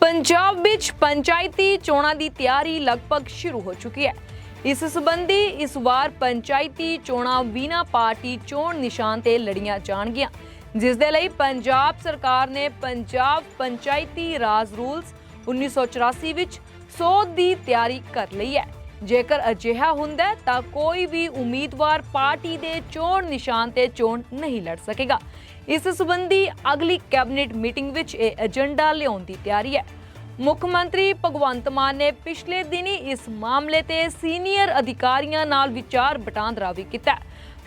ਪੰਜਾਬ ਵਿੱਚ ਪੰਚਾਇਤੀ ਚੋਣਾਂ ਦੀ ਤਿਆਰੀ ਲਗਭਗ ਸ਼ੁਰੂ ਹੋ ਚੁੱਕੀ ਹੈ। ਇਸ ਸੰਬੰਧੀ ਇਸ ਵਾਰ ਪੰਚਾਇਤੀ ਚੋਣਾਂ ਬਿਨਾਂ ਪਾਰਟੀ ਚੋਣ ਨਿਸ਼ਾਨ ਤੇ ਲੜੀਆਂ ਜਾਣਗੀਆਂ, ਜਿਸ ਦੇ ਲਈ ਪੰਜਾਬ ਸਰਕਾਰ ਨੇ ਪੰਜਾਬ ਪੰਚਾਇਤੀ ਰਾਜ ਰੂਲਸ 1984 ਵਿੱਚ ਸੋਧ ਦੀ ਤਿਆਰੀ ਕਰ ਲਈ ਹੈ। ਜੇਕਰ ਅਜਿਹਾ ਹੁੰਦਾ ਤਾਂ ਕੋਈ ਵੀ ਉਮੀਦਵਾਰ ਪਾਰਟੀ ਦੇ ਚੋਣ ਨਿਸ਼ਾਨ ਤੇ ਚੋਣ ਨਹੀਂ ਲੜ ਸਕੇਗਾ। ਇਸ ਸੰਬੰਧੀ ਅਗਲੀ ਕੈਬਨਿਟ ਮੀਟਿੰਗ ਵਿੱਚ ਇਹ ਏਜੰਡਾ ਲਿਆਉਣ ਦੀ ਤਿਆਰੀ ਹੈ। ਮੁੱਖ ਮੰਤਰੀ ਭਗਵੰਤ ਮਾਨ ਨੇ ਪਿਛਲੇ ਦਿਨੀ ਇਸ ਮਾਮਲੇ ਤੇ ਸੀਨੀਅਰ ਅਧਿਕਾਰੀਆਂ ਨਾਲ ਵਿਚਾਰ ਵਟਾਂਦਰਾ ਵੀ ਕੀਤਾ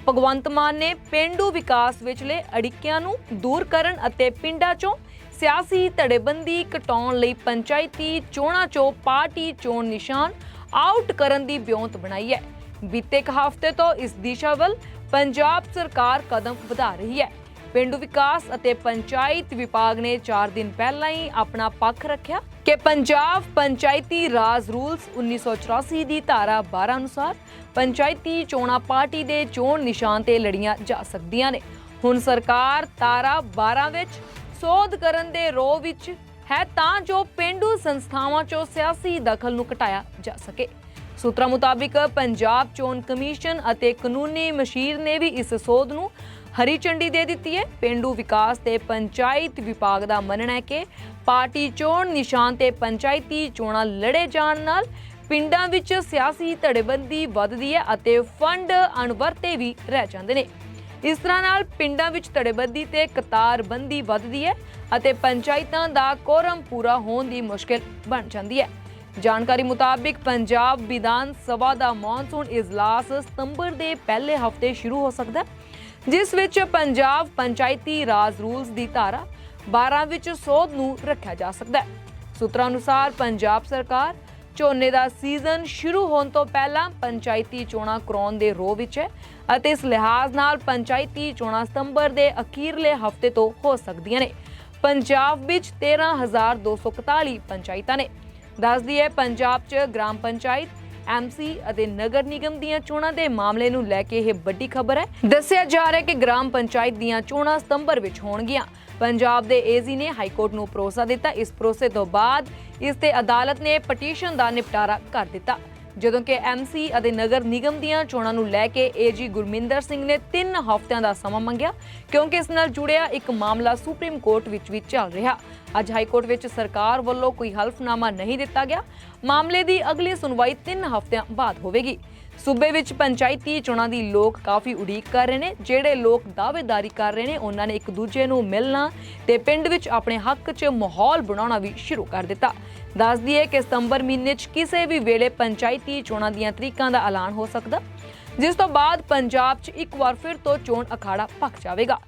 ਭਗਵੰਤ ਮਾਨ ਨੇ ਪਿੰਡੂ ਵਿਕਾਸ ਵਿਚਲੇ ਅੜਿੱਕਿਆਂ ਨੂੰ ਦੂਰ ਕਰਨ ਅਤੇ ਪਿੰਡਾਂ 'ਚੋਂ ਸਿਆਸੀ ਧੜੇਬੰਦੀ ਘਟਾਉਣ ਲਈ ਪੰਚਾਇਤੀ ਚੋਣਾਂ 'ਚੋਂ ਪਾਰਟੀ ਚੋਣ ਨਿਸ਼ਾਨ ਆਊਟ ਕਰਨ ਦੀ ਬਿਉਂਤ ਬਣਾਈ ਹੈ। ਬੀਤੇ ਇੱਕ ਹਫ਼ਤੇ ਤੋਂ ਇਸ ਦਿਸ਼ਾ ਵੱਲ ਪੰਜਾਬ ਸਰਕਾਰ ਕਦਮ ਵਧਾ ਰਹੀ ਹੈ। ਪਿੰਡੂ ਵਿਕਾਸ ਅਤੇ ਪੰਚਾਇਤ ਵਿਭਾਗ ਨੇ 4 ਦਿਨ ਪਹਿਲਾਂ ਹੀ ਆਪਣਾ ਪੱਖ ਰੱਖਿਆ ਕਿ ਪੰਜਾਬ ਪੰਚਾਇਤੀ ਰਾਜ ਰੂਲਸ 1984 ਦੀ ਧਾਰਾ 12 ਅਨੁਸਾਰ ਪੰਚਾਇਤੀ ਚੋਣਾਂ ਪਾਰਟੀ ਦੇ ਚੋਣ ਨਿਸ਼ਾਨ ਤੇ ਲੜੀਆਂ ਜਾ ਸਕਦੀਆਂ ਨੇ। ਹੁਣ ਸਰਕਾਰ ਧਾਰਾ 12 ਵਿੱਚ ਸੋਧ ਕਰਨ ਦੇ ਰੋਹ ਵਿੱਚ ਹੈ ਤਾਂ ਜੋ ਪਿੰਡੂ ਸੰਸਥਾਵਾਂ 'ਚੋਂ ਸਿਆਸੀ ਦਖਲ ਨੂੰ ਘਟਾਇਆ ਜਾ ਸਕੇ। ਸੂਤਰਾਂ ਮੁਤਾਬਿਕ ਪੰਜਾਬ ਚੋਣ ਕਮਿਸ਼ਨ ਅਤੇ ਕਾਨੂੰਨੀ ਮਸ਼ੀਰ ਨੇ ਵੀ ਇਸ ਸੋਧ ਨੂੰ ਹਰੀ ਝੰਡੀ ਦੇ ਦਿੱਤੀ ਹੈ। ਪਿੰਡੂ ਵਿਕਾਸ ਤੇ ਪੰਚਾਇਤ ਵਿਭਾਗ ਦਾ ਮੰਨਣਾ ਹੈ ਕਿ ਪਾਰਟੀ ਚੋਣ ਨਿਸ਼ਾਨ ਤੇ ਪੰਚਾਇਤੀ ਚੋਣਾਂ ਲੜੇ ਜਾਣ ਨਾਲ ਪਿੰਡਾਂ ਵਿੱਚ ਸਿਆਸੀ ਧੜੇਬੰਦੀ ਵੱਧਦੀ ਹੈ ਅਤੇ ਫੰਡ ਅਣਵਰਤੇ ਵੀ ਰਹਿ ਜਾਂਦੇ ਨੇ। ਇਸ ਤਰ੍ਹਾਂ ਨਾਲ ਪਿੰਡਾਂ ਵਿੱਚ ਧੜੇਬੰਦੀ ਤੇ ਕਤਾਰਬੰਦੀ ਵੱਧਦੀ ਹੈ ਅਤੇ ਪੰਚਾਇਤਾਂ ਦਾ ਕੋਰਮ ਪੂਰਾ ਹੋਣ ਦੀ ਮੁਸ਼ਕਲ ਬਣ ਜਾਂਦੀ ਹੈ। ਜਾਣਕਾਰੀ ਮੁਤਾਬਿਕ ਪੰਜਾਬ ਵਿਧਾਨ ਸਭਾ ਦਾ ਮੌਨਸੂਨ ਇਜਲਾਸ ਸਤੰਬਰ ਦੇ ਪਹਿਲੇ ਹਫ਼ਤੇ ਸ਼ੁਰੂ ਹੋ ਸਕਦਾ ਜਿਸ ਵਿੱਚ ਪੰਜਾਬ ਪੰਚਾਇਤੀ ਰਾਜ ਰੂਲਸ ਦੀ ਧਾਰਾ 12 ਵਿੱਚ ਸੋਧ ਨੂੰ ਰੱਖਿਆ ਜਾ ਸਕਦਾ ਹੈ। ਸੂਤਰਾਂ ਅਨੁਸਾਰ ਪੰਜਾਬ ਸਰਕਾਰ ਝੋਨੇ ਦਾ ਸੀਜ਼ਨ ਸ਼ੁਰੂ ਹੋਣ ਤੋਂ ਪਹਿਲਾਂ ਪੰਚਾਇਤੀ ਚੋਣਾਂ ਕਰਾਉਣ ਦੇ ਰੋਹ ਵਿੱਚ ਹੈ ਅਤੇ ਇਸ ਲਿਹਾਜ਼ ਨਾਲ ਪੰਚਾਇਤੀ ਚੋਣਾਂ ਸਤੰਬਰ ਦੇ ਅਖੀਰਲੇ ਹਫ਼ਤੇ ਤੋਂ ਹੋ ਸਕਦੀਆਂ ਨੇ। ਪੰਜਾਬ ਵਿੱਚ 13241 ਪੰਚਾਇਤਾਂ ਨੇ। ਦੱਸਦੀ ਹੈ, ਪੰਜਾਬ 'ਚ ਗ੍ਰਾਮ ਪੰਚਾਇਤ ਐਮਸੀ ਅਤੇ ਨਗਰ ਨਿਗਮ ਦੀਆਂ ਚੋਣਾਂ ਦੇ ਮਾਮਲੇ ਨੂੰ ਲੈ ਕੇ ਇਹ ਵੱਡੀ ਖਬਰ ਹੈ। ਦੱਸਿਆ ਜਾ ਰਿਹਾ ਹੈ ਕਿ ਗ੍ਰਾਮ ਪੰਚਾਇਤ ਦੀਆਂ ਚੋਣਾਂ ਸਤੰਬਰ ਵਿੱਚ ਹੋਣਗੀਆਂ। ਪੰਜਾਬ ਦੇ ਏਜ਼ੀ ਨੇ ਹਾਈ ਕੋਰਟ ਨੂੰ ਭਰੋਸਾ ਦਿੱਤਾ। ਇਸ ਭਰੋਸੇ ਤੋਂ ਬਾਅਦ ਇਸ ਤੇ ਅਦਾਲਤ ਨੇ ਪਟੀਸ਼ਨ ਦਾ ਨਿਪਟਾਰਾ ਕਰ ਦਿੱਤਾ। ਜਦੋਂ ਕਿ ਐਮਸੀ ਅਤੇ ਨਗਰ ਨਿਗਮ ਦੀਆਂ ਚੋਣਾਂ ਨੂੰ ਲੈ ਕੇ ਏਜੀ ਗੁਰਮਿੰਦਰ ਸਿੰਘ ਨੇ 3 ਹਫ਼ਤਿਆਂ ਦਾ ਸਮਾਂ ਮੰਗਿਆ, ਕਿਉਂਕਿ ਇਸ ਨਾਲ ਜੁੜਿਆ ਇੱਕ ਮਾਮਲਾ ਸੁਪਰੀਮ ਕੋਰਟ ਵਿੱਚ ਵੀ ਚੱਲ ਰਿਹਾ। ਅੱਜ ਹਾਈ ਕੋਰਟ ਵਿੱਚ ਸਰਕਾਰ ਵੱਲੋਂ ਕੋਈ ਹਲਫਨਾਮਾ ਨਹੀਂ ਦਿੱਤਾ ਗਿਆ। ਮਾਮਲੇ ਦੀ ਅਗਲੀ ਸੁਣਵਾਈ 3 ਹਫ਼ਤਿਆਂ ਬਾਅਦ ਹੋਵੇਗੀ। ਸੂਬੇ ਵਿੱਚ ਪੰਚਾਇਤੀ ਚੋਣਾਂ ਦੀ ਲੋਕ ਕਾਫੀ ਉਡੀਕ ਕਰ ਰਹੇ ਨੇ, ਜਿਹੜੇ ਲੋਕ ਦਾਅਵੇਦਾਰੀ ਕਰ ਰਹੇ ਨੇ, ਉਹਨਾਂ ਨੇ ਇੱਕ ਦੂਜੇ ਨੂੰ ਮਿਲਣਾ ਤੇ ਪਿੰਡ ਵਿੱਚ ਆਪਣੇ ਹੱਕ 'ਚ ਮਾਹੌਲ ਬਣਾਉਣਾ ਵੀ ਸ਼ੁਰੂ ਕਰ ਦਿੱਤਾ। ਦੱਸਦੀ ਹੈ ਕਿ ਸਤੰਬਰ ਮਹੀਨੇ 'ਚ ਕਿਸੇ ਵੀ ਵੇਲੇ ਪੰਚਾਇਤੀ ਚੋਣਾਂ ਦੀਆਂ ਤਰੀਕਾਂ ਦਾ ਐਲਾਨ ਹੋ ਸਕਦਾ, ਜਿਸ ਤੋਂ ਬਾਅਦ ਪੰਜਾਬ 'ਚ ਇੱਕ ਵਾਰ ਫਿਰ ਤੋਂ ਚੋਣ ਅਖਾੜਾ ਪੱਕ ਜਾਵੇਗਾ।